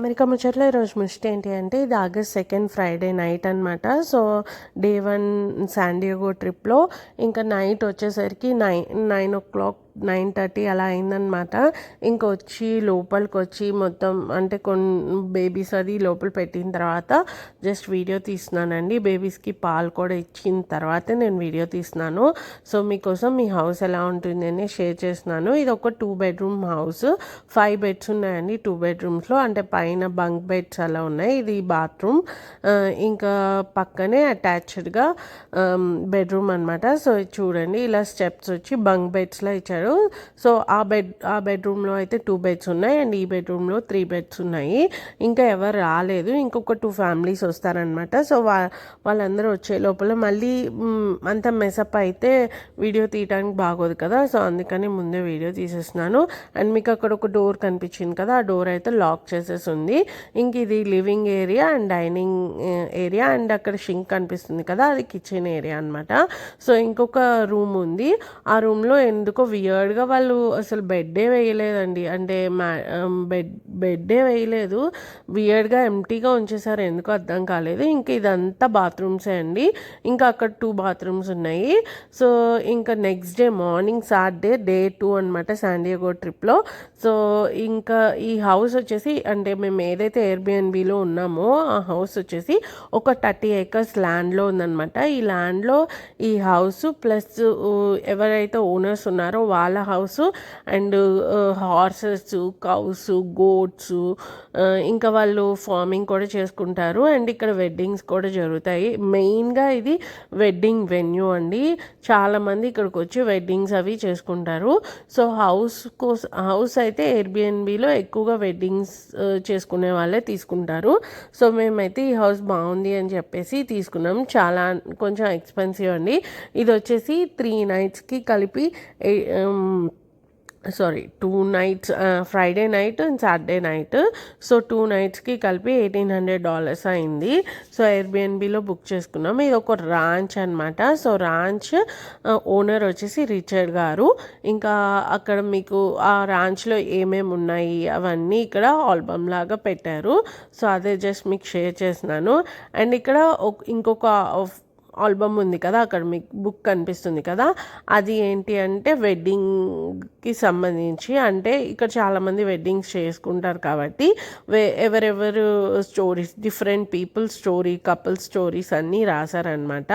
America ముచ్చట్లో ఈరోజు ముచ్చట ఏంటి అంటే ఇది ఆగస్ట్ సెకండ్ ఫ్రైడే నైట్ అనమాట so day one San Diego ట్రిప్లో ఇంకా నైట్ వచ్చేసరికి nine nine o'clock nine thirty అలా అయిందనమాట ఇంకొచ్చి లోపలికి వచ్చి మొత్తం అంటే కొన్ని బేబీస్ అది లోపల పెట్టిన తర్వాత జస్ట్ వీడియో తీస్తున్నానండి. బేబీస్కి పాలు కూడా ఇచ్చిన తర్వాతే నేను వీడియో తీస్తున్నాను. సో మీకోసం మీ హౌస్ ఎలా ఉంటుంది అని షేర్ చేస్తున్నాను. ఇది ఒక two bedroom house. Five beds ఉన్నాయండి టూ బెడ్రూమ్స్లో. అంటే పైన బంక్ బెడ్స్ అలా ఉన్నాయి. ఇది బాత్రూమ్. ఇంకా పక్కనే అటాచ్డ్గా బెడ్రూమ్ అనమాట సో ఇది చూడండి. ఇలా స్టెప్స్ వచ్చి బంక్ బెడ్స్లో ఇచ్చారు. సో ఆ బెడ్ ఆ బెడ్రూమ్లో అయితే టూ బెడ్స్ ఉన్నాయి. అండ్ ఈ బెడ్రూమ్లో త్రీ బెడ్స్ ఉన్నాయి. ఇంకా ఎవరు రాలేదు. ఇంకొక టూ ఫ్యామిలీస్ వస్తారనమాట సో వా వాళ్ళందరూ వచ్చే లోపల మళ్ళీ మ్, అంత మెసప్ అయితే వీడియో తీయడానికి బాగోదు కదా. సో అందుకని ముందే వీడియో తీసేస్తున్నాను. అండ్ మీకు అక్కడ ఒక డోర్ కనిపించింది కదా. ఆ డోర్ అయితే లాక్ చేసేసి ఉంది. ఇంక ఇది living area and dining area. And అక్కడ షింక్ కనిపిస్తుంది కదా. అది కిచెన్ ఏరియా అనమాట సో ఇంకొక రూమ్ ఉంది. ఆ రూమ్లో ఎందుకో వియర్డ్గా వాళ్ళు అసలు బెడ్డే వేయలేదండి. అంటే మ్యా బెడ్ బెడ్డే వేయలేదు. వియర్డ్గా ఎంటీగా ఉంచేసారు ఎందుకు అర్థం కాలేదు. ఇంకా ఇదంతా బాత్రూమ్సే అండి. ఇంకా అక్కడ టూ బాత్రూమ్స్ ఉన్నాయి. సో ఇంకా next day morning Saturday day two అనమాట శాండియాగో ట్రిప్లో సో ఇంకా ఈ హౌస్ వచ్చేసి అంటే మేము ఏదైతే ఎయిర్బిఎన్బిలో ఉన్నామో ఆ హౌస్ వచ్చేసి ఒక థర్టీ ఏకర్స్ ల్యాండ్లో ఉందన్నమాట. ఈ ల్యాండ్లో ఈ హౌస్ ప్లస్ uh, ఎవరైతే ఓనర్స్ ఉన్నారో వాళ్ళ house and horses cows goats ఇంకా వాళ్ళు ఫార్మింగ్ కూడా చేసుకుంటారు. అండ్ ఇక్కడ వెడ్డింగ్స్ కూడా జరుగుతాయి. మెయిన్గా ఇది వెడ్డింగ్ వెన్యూ అండి. చాలామంది ఇక్కడికి వచ్చి వెడ్డింగ్స్ అవి చేసుకుంటారు. సో హౌస్ కోసం హౌస్ అయితే ఎయిర్బిఎన్బిలో ఎక్కువగా వెడ్డింగ్స్ చేసుకునే వాళ్ళే తీసుకుంటారు. సో మేమైతే ఈ హౌస్ బాగుంది అని చెప్పేసి తీసుకున్నాం. చాలా కొంచెం ఎక్స్పెన్సివ్ అండి. ఇది వచ్చేసి త్రీ నైట్స్కి కలిపి sorry two nights Friday night and Saturday night so two నైట్స్కి కలిపి ఎయిటీన్ హండ్రెడ్ డాలర్స్ అయింది. సో ఎయిర్బిఎన్బిలో బుక్ చేసుకున్నాం. ఇది ఒక రాంచ్ అనమాట సో రాంచ్ ఓనర్ వచ్చేసి రిచర్డ్ గారు. ఇంకా అక్కడ మీకు ఆ రాంచ్లో ఏమేమి ఉన్నాయి అవన్నీ ఇక్కడ ఆల్బమ్ లాగా పెట్టారు. సో అదే జస్ట్ మీకు షేర్ చేసినాను అండ్ ఇక్కడ ఇంకొక ఆల్బమ్ ఉంది కదా అక్కడ మీకు బుక్ కనిపిస్తుంది కదా అది ఏంటి అంటే వెడ్డింగ్కి సంబంధించి అంటే ఇక్కడ చాలామంది వెడ్డింగ్స్ చేసుకుంటారు కాబట్టి వే ఎవరెవరు stories different people story couple stories అన్నీ రాశారనమాట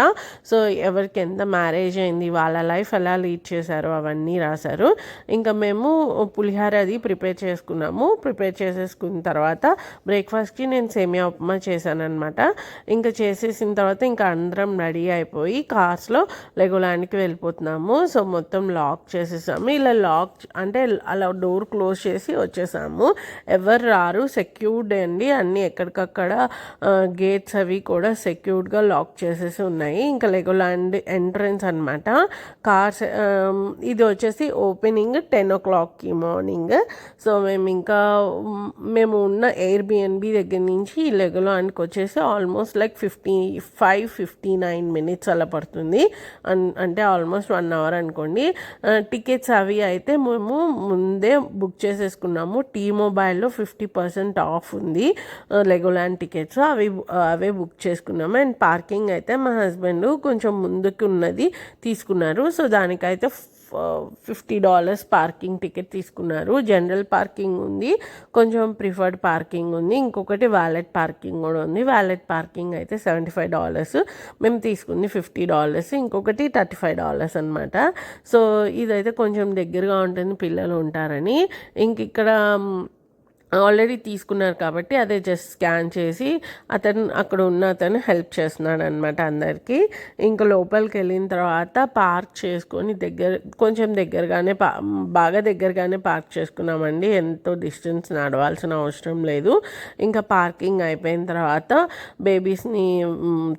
సో ఎవరికి ఎంత మ్యారేజ్ అయింది వాళ్ళ లైఫ్ ఎలా లీడ్ చేశారు అవన్నీ రాశారు. ఇంకా మేము పులిహార అది ప్రిపేర్ చేసుకున్నాము. ప్రిపేర్ చేసేసుకున్న తర్వాత బ్రేక్ఫాస్ట్కి నేను సేమియా ఉప్మా చేశాను అనమాట ఇంకా చేసేసిన తర్వాత ఇంకా అందరం రెడీ రెడీ అయిపోయి కార్స్లో లెగోలాండ్కి వెళ్ళిపోతున్నాము. సో మొత్తం లాక్ చేసేసాము. ఇలా లాక్ అంటే అలా డోర్ క్లోజ్ చేసి వచ్చేసాము. ఎవరు రారు సెక్యూర్డ్ అండి. అన్నీ ఎక్కడికక్కడ గేట్స్ అవి కూడా సెక్యూర్డ్గా లాక్ చేసేసి ఉన్నాయి. ఇంకా లెగోలాండ్ ఎంట్రన్స్ అనమాట కార్స్ ఇది వచ్చేసి ఓపెనింగ్ టెన్ ఓ క్లాక్కి మార్నింగ్. సో మేము ఇంకా మేము ఉన్న ఎయిర్బిఎన్బి దగ్గర నుంచి లెగోలాండ్కి వచ్చేసి almost like fifty five fifty nine minutes అలా పడుతుంది. అన్- అంటే ఆల్మోస్ట్ వన్ అవర్ అనుకోండి. టికెట్స్ అవి అయితే మేము ముందే బుక్ చేసేసుకున్నాము. టీ మొబైల్లో ఫిఫ్టీ పర్సెంట్ ఆఫ్ ఉంది. లెగోలాండ్ టికెట్స్ అవి అవే బుక్ చేసుకున్నాము. అండ్ పార్కింగ్ అయితే మా హస్బెండ్ కొంచెం ముందుకు ఉన్నది తీసుకున్నారు. సో దానికైతే ఫిఫ్టీ డాలర్స్ పార్కింగ్ టికెట్ తీసుకున్నారు. జనరల్ పార్కింగ్ ఉంది. కొంచెం ప్రిఫర్డ్ పార్కింగ్ ఉంది. ఇంకొకటి వ్యాలెట్ పార్కింగ్ కూడా ఉంది. వ్యాలెట్ పార్కింగ్ అయితే సెవెంటీ ఫైవ్ డాలర్స్. మేము తీసుకుంది ఫిఫ్టీ డాలర్స్. ఇంకొకటి థర్టీ ఫైవ్ డాలర్స్ అనమాట సో ఇదైతే కొంచెం దగ్గరగా ఉంటుంది. పిల్లలు ఉంటారని. ఇంక ఇక్కడ ఆల్రెడీ తీసుకున్నారు కాబట్టి అదే జస్ట్ స్కాన్ చేసి అతను అక్కడ ఉన్న అతను హెల్ప్ చేస్తున్నాడు అనమాట అందరికీ. ఇంకా లోపలికి వెళ్ళిన తర్వాత పార్క్ చేసుకొని దగ్గర కొంచెం దగ్గరగానే పా బాగా దగ్గరగానే పార్క్ చేసుకున్నామండి. ఎంతో డిస్టెన్స్ నడవాల్సిన అవసరం లేదు. ఇంకా పార్కింగ్ అయిపోయిన తర్వాత బేబీస్ని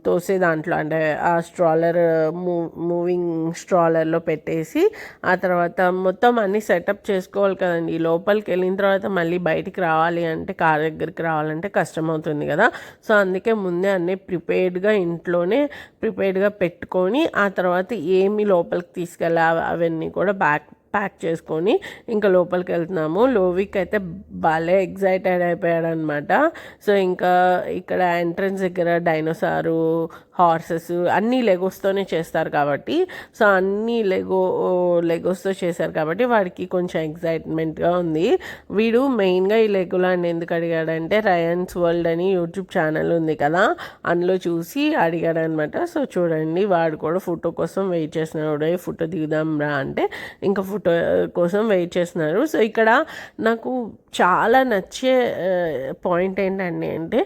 తోసే దాంట్లో అంటే ఆ స్ట్రాలర్ మూ మూవింగ్ స్ట్రాలర్లో పెట్టేసి ఆ తర్వాత మొత్తం అన్ని సెటప్ చేసుకోవాలి కదండి. లోపలికి వెళ్ళిన తర్వాత మళ్ళీ బయటికి రావాలి అంటే కార్ దగ్గరికి రావాలంటే కష్టం అవుతుంది కదా. సో అందుకే ముందే అన్నీ ప్రిపేర్డ్గా ఇంట్లోనే ప్రిపేర్డ్గా పెట్టుకొని ఆ తర్వాత ఏమి లోపలికి తీసుకెళ్ళా అవన్నీ కూడా బ్యాక్ ప్యాక్ చేసుకొని ఇంకా లోపలికి వెళ్తున్నాము. లోవిక్ అయితే భలే ఎగ్జైటెడ్ అయిపోయాడు అనమాట సో ఇంకా ఇక్కడ ఎంట్రన్స్ దగ్గర డైనోసారు హార్సెస్ అన్నీ లెగోస్తోనే చేస్తారు కాబట్టి సో అన్నీ లెగో లెగోస్తో చేశారు కాబట్టి వాడికి కొంచెం ఎగ్జైట్మెంట్గా ఉంది. వీడు మెయిన్గా ఈ లెగోలాండ్ ఎందుకు అడిగాడంటే రయన్స్ వరల్డ్ అని యూట్యూబ్ ఛానల్ ఉంది కదా అందులో చూసి అడిగాడు అనమాట సో చూడండి వాడు కూడా ఫోటో కోసం వెయిట్ చేస్తున్నాడు. ఫోటో దిగుదాం రా అంటే ఇంకా ఫోటో కోసం వెయిట్ చేస్తున్నారు. సో ఇక్కడ నాకు చాలా నచ్చే పాయింట్ ఏంటండి అంటే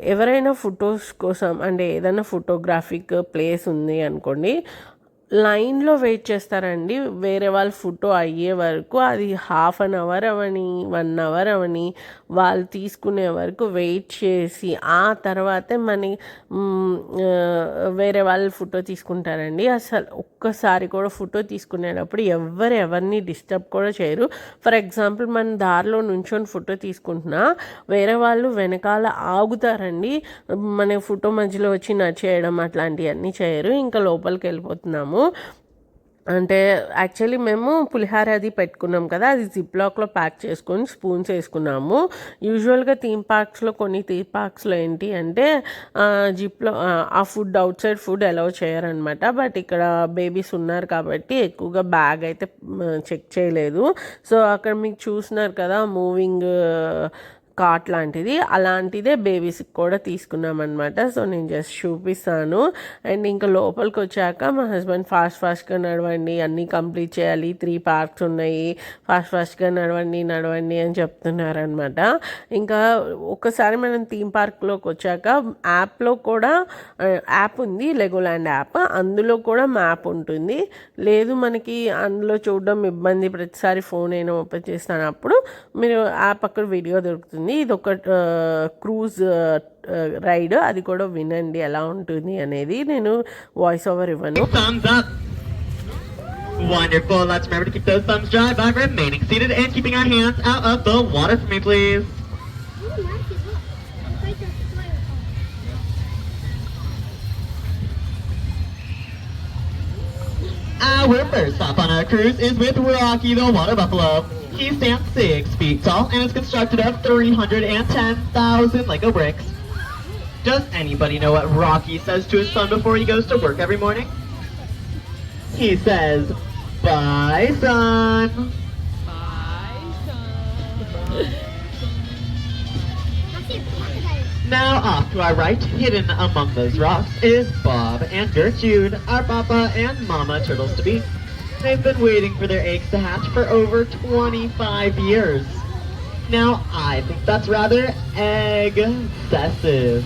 ఎవరైనా ఫొటోస్ కోసం అంటే ఏదైనా ఫోటోగ్రాఫిక్ ప్లేస్ ఉంది అనుకోండి లైన్లో వెయిట్ చేస్తారండి. వేరే వాళ్ళ ఫోటో అయ్యే వరకు అది హాఫ్ అన్ అవర్ అవని వన్ అవర్ అవని వాళ్ళు తీసుకునే వరకు వెయిట్ చేసి ఆ తర్వాతే మన వేరే వాళ్ళు ఫోటో తీసుకుంటారండి. అసలు ఒక్కసారి కూడా ఫోటో తీసుకునేటప్పుడు ఎవరు ఎవరిని డిస్టర్బ్ కూడా చేయరు. ఫర్ ఎగ్జాంపుల్ మన దారిలో నుంచొని ఫోటో తీసుకుంటున్నా వేరే వాళ్ళు వెనకాల ఆగుతారండి. మన ఫోటో మధ్యలో వచ్చి నచ్చేయడం అట్లాంటివన్నీ చేయరు. ఇంకా లోపలికి వెళ్ళిపోతున్నాము. అంటే యాక్చువల్లీ మేము పులిహార అది పెట్టుకున్నాం కదా అది జిప్ లాక్లో ప్యాక్ చేసుకొని స్పూన్స్ వేసుకున్నాము. యూజువల్గా థీమ్ పార్క్స్లో కొన్ని థీమ్ పార్క్స్లో ఏంటి అంటే జిప్లో ఆ food outside food allow చేయరనమాట బట్ ఇక్కడ బేబీస్ ఉన్నారు కాబట్టి ఎక్కువగా బ్యాగ్ అయితే చెక్ చేయలేదు. సో అక్కడ మీకు చూసినారు కదా మూవింగ్ కాట్ లాంటిది. అలాంటిదే బేబీస్కి కూడా తీసుకున్నాం అనమాట సో నేను జస్ట్ చూపిస్తాను. అండ్ ఇంకా లోపలికి వచ్చాక మా హస్బెండ్ ఫాస్ట్ ఫాస్ట్గా నడవండి అన్నీ కంప్లీట్ చేయాలి. త్రీ పార్క్స్ ఉన్నాయి. ఫాస్ట్ ఫాస్ట్గా నడవండి నడవండి అని చెప్తున్నారనమాట ఇంకా ఒక్కసారి మనం థీమ్ పార్క్లోకి వచ్చాక యాప్లో కూడా యాప్ ఉంది లెగోల్యాండ్ యాప్ అందులో కూడా మ్యాప్ ఉంటుంది. లేదు మనకి అందులో చూడడం ఇబ్బంది. ప్రతిసారి ఫోన్ అయినా ఓపెన్ చేస్తాను అప్పుడు మీరు యాప్ అక్కడ వీడియో దొరుకుతుంది. ఉంటుంది ఇది ఒక క్రూజ్ రైడ్ అది కూడా వినండి ఎలా ఉంటుంది అనేది నేను వాయిస్ ఓవర్ ఇవ్వను Wonderful. Let's remember to keep those thumbs dry by remaining seated and keeping our hands out of the water for me, please. Our first stop on our cruise is with Rocky the Water Buffalo. He stands six feet tall and is constructed of 310,000 Lego bricks. Does anybody know what Rocky says to his son before he goes to work every morning? He says, Bye, son. Bye, son. Now off to our right, hidden among those rocks, is Bob and Gertrude, our papa and mama turtles to be. They've been waiting for their eggs to hatch for over 25 years. Now, I think that's rather excessive.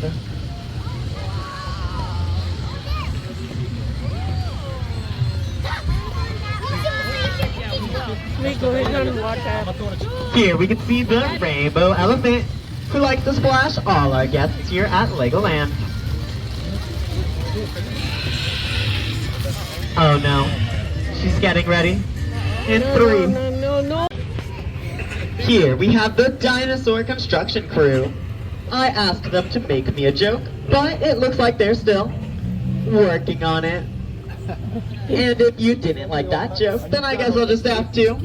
Here we can see the rainbow elephant, who likes to splash all our guests here at Legoland. Oh no, She's getting ready. In no, three. No, no, no, Here we have the dinosaur construction crew. I asked them to make me a joke, but it looks like they're still working on it. And if you didn't like that joke, then I guess I'll just have to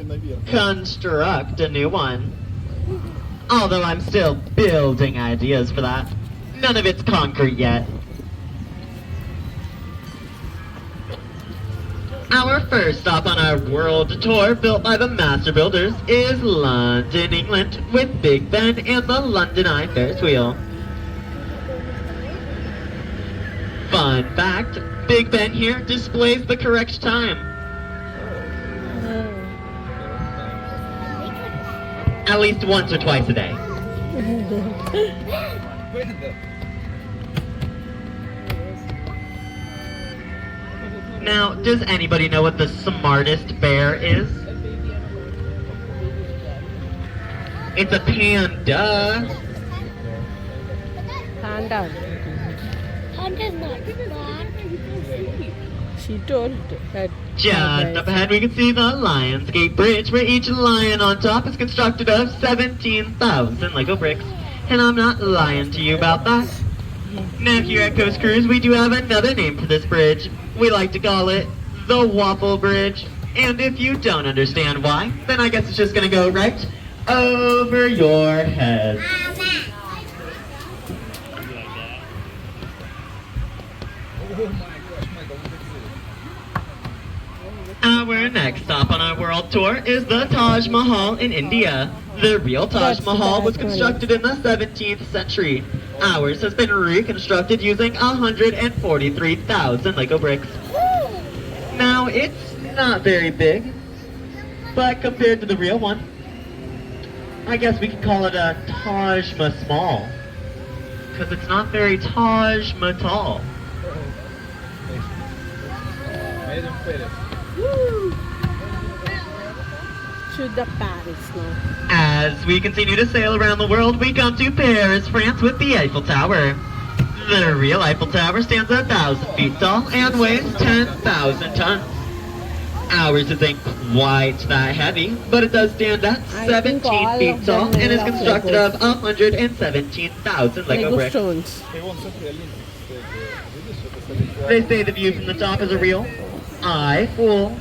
construct a new one. Although I'm still building ideas for that. None of it's concrete yet. Our first stop on our world tour, built by the Master Builders, is London, England, with Big Ben and the London Eye Ferris wheel. Fun fact, Big Ben here displays the correct time. At least once or twice a day. Now, does anybody know what the smartest bear is? It's a panda. Panda. Panda's not smart. She told that. Just up ahead, we can see the Lionsgate Bridge, where each lion on top is constructed of 17,000 Lego bricks. And I'm not lying to you about that. Now here at Coast Cruise, we do have another name for this bridge. We like to call it the Waffle Bridge. And if you don't understand why, then I guess it's just gonna go right over your head. Our next stop on our world tour is the Taj Mahal in India. The real Taj Mahal was constructed in the 17th century. Ours has been reconstructed using 143,000 Lego bricks. Now, it's not very big, but compared to the real one, I guess we could call it a Taj Mahal. Because it's not very Taj Mahal. To the Paris now. As we continue to sail around the world, we come to Paris, France with the Eiffel Tower. The real Eiffel Tower stands a thousand feet tall and weighs 10,000 tons. Ours isn't quite that heavy, but it does stand at 17 feet tall and is constructed of 117,000 Lego, bricks. stones. They say the view from the top is a real. I fool.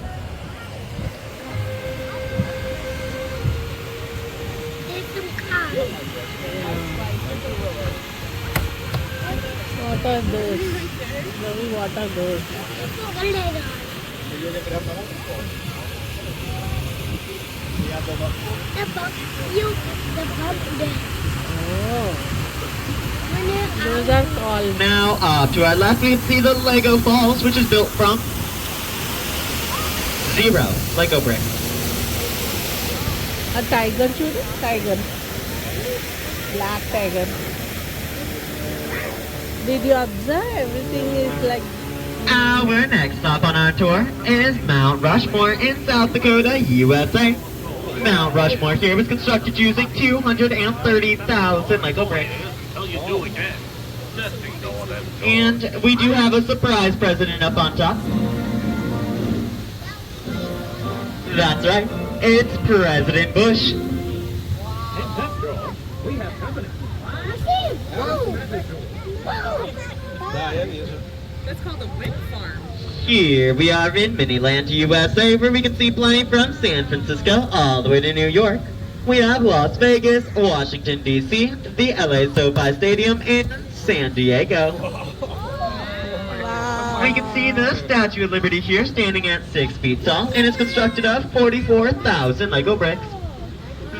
What are those? Ravi, what are those? Galera. The bump, you, the bump there. Oh, those are called. Now, off to our left, we can see the Lego Falls, which is built from zero Lego bricks. A tiger చూడు tiger. Black tiger. Did you observe? Everything is like Our next stop on our tour is Mount Rushmore in South Dakota, USA. Mount Rushmore here was constructed using 230,000 Lego bricks. And we do have a surprise president up on top. That's right, it's President Bush. That's called a wind farm. Here we are in Miniland, USA, where we can see flying from San Francisco all the way to New York. We have Las Vegas, Washington, D.C., the LA SoFi Stadium, and San Diego. We can see the Statue of Liberty here standing at 6 feet tall and is constructed of 44,000 Lego bricks.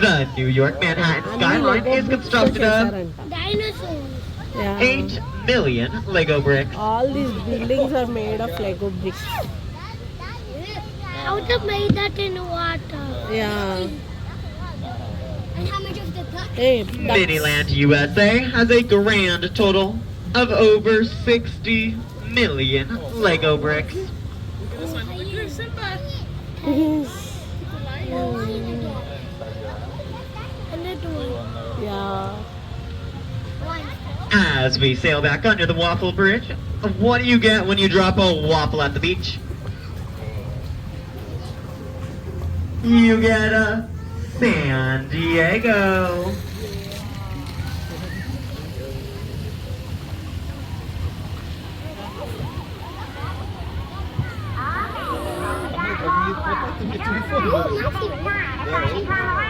The New York Manhattan skyline is constructed of dinosaurs. Yeah. 8 million Lego bricks. All these buildings are made of Lego bricks. How to make that in water? Yeah. And how much of the duck? Hey. Miniland USA has a grand total of over 60 million Lego bricks. This one. Look at Simba. Mm-hmm. As we sail back under the Waffle Bridge, what do you get when you drop a waffle at the beach? You get a San Diego. These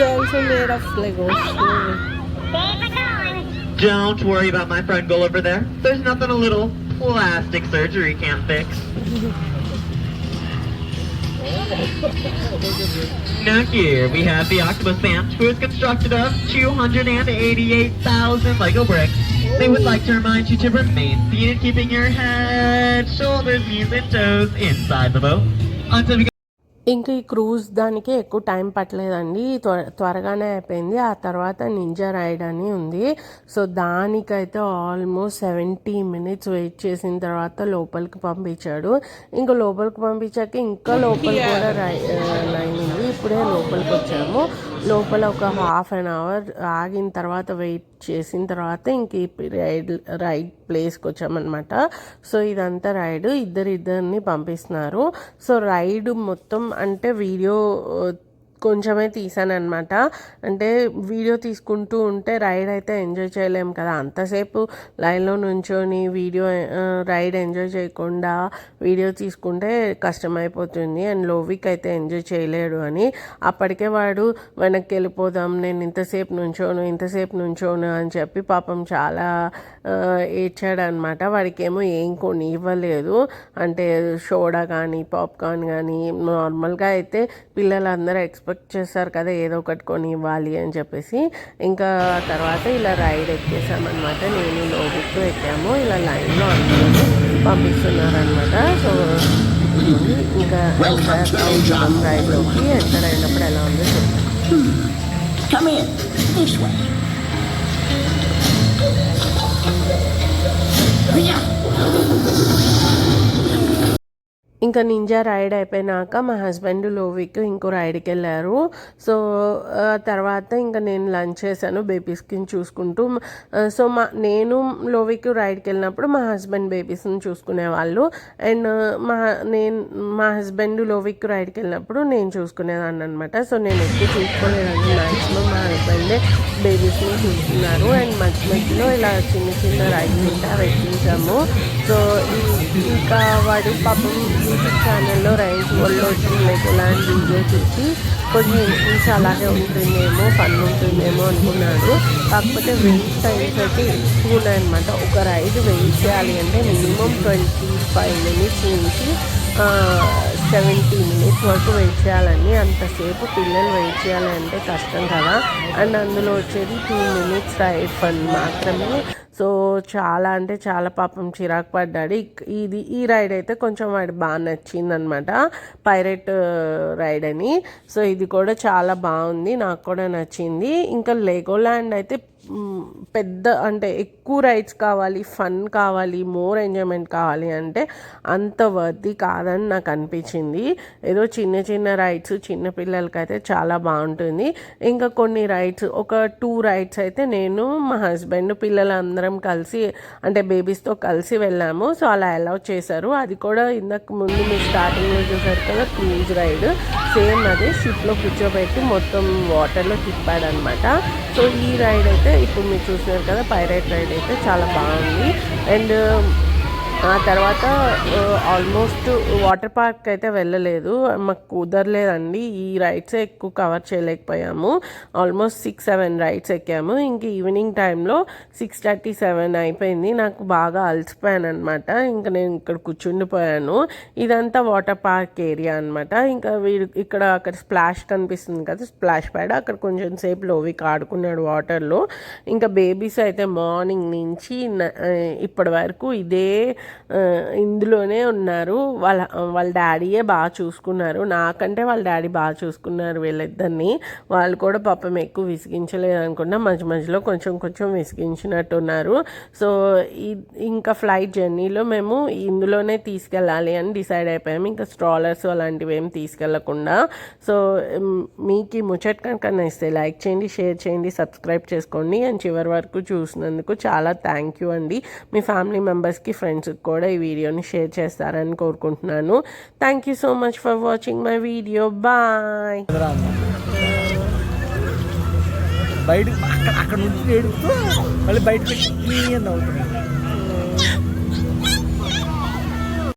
are also made of Legos. Don't worry about my friend Gull over there. There's nothing a little plastic surgery can't fix. Now here we have the Octopus Band, who is constructed of 288,000 Lego bricks. They would like to remind you to remain seated, keeping your head, shoulders, knees, and toes inside the boat until we ఇంకా ఈ cruise దానికి ఎక్కువ time పట్టలేదండి. త్వర త్వరగానే అయిపోయింది. ఆ తర్వాత ninja ride అని ఉంది. సో దానికైతే ఆల్మోస్ట్ సెవెంటీ మినిట్స్ వెయిట్ చేసిన తర్వాత లోపలికి పంపించాడు. ఇంకా లోపలికి పంపించాక ఇంకా లోపల కూడా రై లైన్ ఉంది. ఇప్పుడే లోపలికి వచ్చాము. లోపల ఒక హాఫ్ అన్ అవర్ ఆగిన తర్వాత వెయిట్ చేసిన తర్వాత ఇంక రైడ్ రైడ్ ప్లేస్కి వచ్చామన్నమాట. సో ఇదంతా రైడ్. ఇద్దరు ఇద్దరిని పంపిస్తున్నారు. సో రైడ్ మొత్తం అంటే వీడియో కొంచెమే తీసాను అనమాట అంటే వీడియో తీసుకుంటూ ఉంటే రైడ్ అయితే ఎంజాయ్ చేయలేము కదా. అంతసేపు లైన్లో నుంచొని వీడియో రైడ్ ఎంజాయ్ చేయకుండా వీడియో తీసుకుంటే కష్టమైపోతుంది. అండ్ లోవిక్ అయితే ఎంజాయ్ చేయలేడు అని. అప్పటికే వాడు వెనక్కి వెళ్ళిపోదాం నేను ఇంతసేపు నుంచోను ఇంతసేపు నుంచోను అని చెప్పి పాపం చాలా ఏడ్చాడనమాట వాడికేమో వాడికి ఏమో ఏం కొని ఇవ్వలేదు అంటే సోడా కానీ పాప్కార్న్ కానీ నార్మల్గా అయితే పిల్లలందరూ ఎక్స్పెక్ట్ చేస్తారు కదా ఏదో ఒకటి కొని ఇవ్వాలి అని చెప్పేసి. ఇంకా తర్వాత ఇలా రైడ్ ఎక్కేసామన్నమాట. నేను లోబుక్ ఎక్కాము. ఇలా లైన్లో అందరూ పంపిస్తున్నారనమాట సో ఇంకా ఎంటర్ అవుతున్నాం రైడ్లోకి. ఎంటర్ అయినప్పుడు ఎలా ఉందో చెప్తాను ఇంకా నింజా రైడ్ అయిపోయినాక మా హస్బెండ్ లోవిక్ ఇంకో రైడ్కి వెళ్ళారు సో తర్వాత ఇంకా నేను లంచ్ చేశాను బేబీస్కి చూసుకుంటూ. సో మా నేను లోవిక్ రైడ్కి వెళ్ళినప్పుడు మా హస్బెండ్ బేబీస్ని చూసుకునేవాళ్ళు అండ్ మా నేను మా హస్బెండ్ లోవిక్ రైడ్కి వెళ్ళినప్పుడు నేను చూసుకునేదాన్ని అనమాట సో నేను ఎక్కువ చూసుకోలేదండి. మ్యాక్సిమం మా హస్బెండే బేబీస్ని చూస్తున్నారు అండ్ మధ్య మధ్యలో ఇలా చిన్న చిన్న రైడ్స్ ఉంటా పెట్టించాము. సో ఇంకా వాడు పాపం యూట్యూబ్ ఛానల్లో రైస్ వరల్డ్ వచ్చింది మీకు ఇలాంటి వీడియో చూసి కొన్ని ఇన్స్టెన్స్ అలాగే ఉంటుందేమో ఫన్ ఉంటుందేమో అనుకున్నాడు కాకపోతే వెయిట్ టైమ్స్ అయితే ఎక్కువ ఉన్నాయన్నమాట ఒక రైడ్ వెయిట్ చేయాలి అంటే మినిమం ట్వంటీ ఫైవ్ మినిట్స్ నుంచి సెవెంటీ మినిట్స్ వరకు వెయిట్ చేయాలండి. అంతసేపు పిల్లలు వెయిట్ చేయాలి అంటే కష్టం కదా. అండ్ అందులో వచ్చేది టూ మినిట్స్ రైడ్ ఫన్ మాత్రమే. సో చాలా అంటే చాలా పాపం చిరాకు పడ్డాడు. ఇది ఈ రైడ్ అయితే కొంచెం వాడు బాగా నచ్చింది అనమాట పైరెట్ రైడ్ అని. సో ఇది కూడా చాలా బాగుంది. నాకు కూడా నచ్చింది. ఇంకా లెగోల్యాండ్ అయితే పెద్ద అంటే ఎక్కువ రైడ్స్ కావాలి ఫన్ కావాలి మోర్ ఎంజాయ్మెంట్ కావాలి అంటే అంత వర్ది కాదని నాకు అనిపించింది. ఏదో చిన్న చిన్న రైడ్స్ చిన్న పిల్లలకైతే చాలా బాగుంటుంది. ఇంకా కొన్ని రైడ్స్ ఒక టూ రైడ్స్ అయితే నేను మా హస్బెండ్ పిల్లలందరం కలిసి అంటే బేబీస్తో కలిసి వెళ్ళాము. సో అలా అలౌ చేశారు. అది కూడా ఇంతకు ముందు మీరు స్టార్టింగ్లో చూసారు కదా క్రూజ్ రైడ్ సేమ్ అదే షిప్లో కూర్చోబెట్టి మొత్తం వాటర్లో తిప్పాడనమాట. సో ఈ రైడ్ అయితే ఇప్పుడు మీరు చూసినారు కదా పైరైట్ రైడ్ అయితే చాలా బాగుంది. అండ్ ఆ తర్వాత ఆల్మోస్ట్ వాటర్ పార్క్ అయితే వెళ్ళలేదు. మాకు కుదరలేదండి. ఈ రైడ్స్ ఎక్కువ కవర్ చేయలేకపోయాము. ఆల్మోస్ట్ సిక్స్ సెవెన్ రైడ్స్ ఎక్కాము. ఇంక ఈవినింగ్ టైంలో సిక్స్ థర్టీ సెవెన్ అయిపోయింది. నాకు బాగా అలసిపోయాను అనమాట ఇంకా నేను ఇక్కడ కూర్చుండిపోయాను. ఇదంతా వాటర్ పార్క్ ఏరియా అనమాట ఇంకా వీడు ఇక్కడ అక్కడ స్ప్లాష్ కనిపిస్తుంది కదా స్ప్లాష్ ప్యాడ్ అక్కడ కొంచెం సేపు లోవికి ఆడుకున్నాడు వాటర్లో ఇంకా బేబీస్ అయితే మార్నింగ్ నుంచి ఇప్పటి వరకు ఇదే ఇందులోనే ఉన్నారు. వాళ్ళ వాళ్ళ డాడీయే బాగా చూసుకున్నారు. నాకంటే వాళ్ళ డాడీ బాగా చూసుకున్నారు వీళ్ళిద్దరిని. వాళ్ళు కూడా పాపం ఎక్కువ విసిగించలేదు అనుకున్నా మధ్య మధ్యలో కొంచెం కొంచెం విసిగించినట్టున్నారు. సో ఇంకా ఫ్లైట్ జర్నీలో మేము ఇందులోనే తీసుకెళ్ళాలి అని డిసైడ్ అయిపోయాము ఇంకా స్ట్రాలర్స్ అలాంటివి ఏం తీసుకెళ్ళకుండా సో మీకు ఈ ముచ్చట కనుక నచ్చితే లైక్ చేయండి షేర్ చేయండి సబ్స్క్రైబ్ చేసుకోండి. అండ్ చివరి వరకు చూసినందుకు చాలా థ్యాంక్ యూ అండి. మీ ఫ్యామిలీ మెంబర్స్కి ఫ్రెండ్స్కి కూడా ఈ వీడియోని షేర్ చేస్తారని కోరుకుంటున్నాను. Thank you so much for watching my video bye బయట అక్కడ అక్కడ నుంచి ఏడుస్తూ మళ్ళీ బయటకు అవుతుంది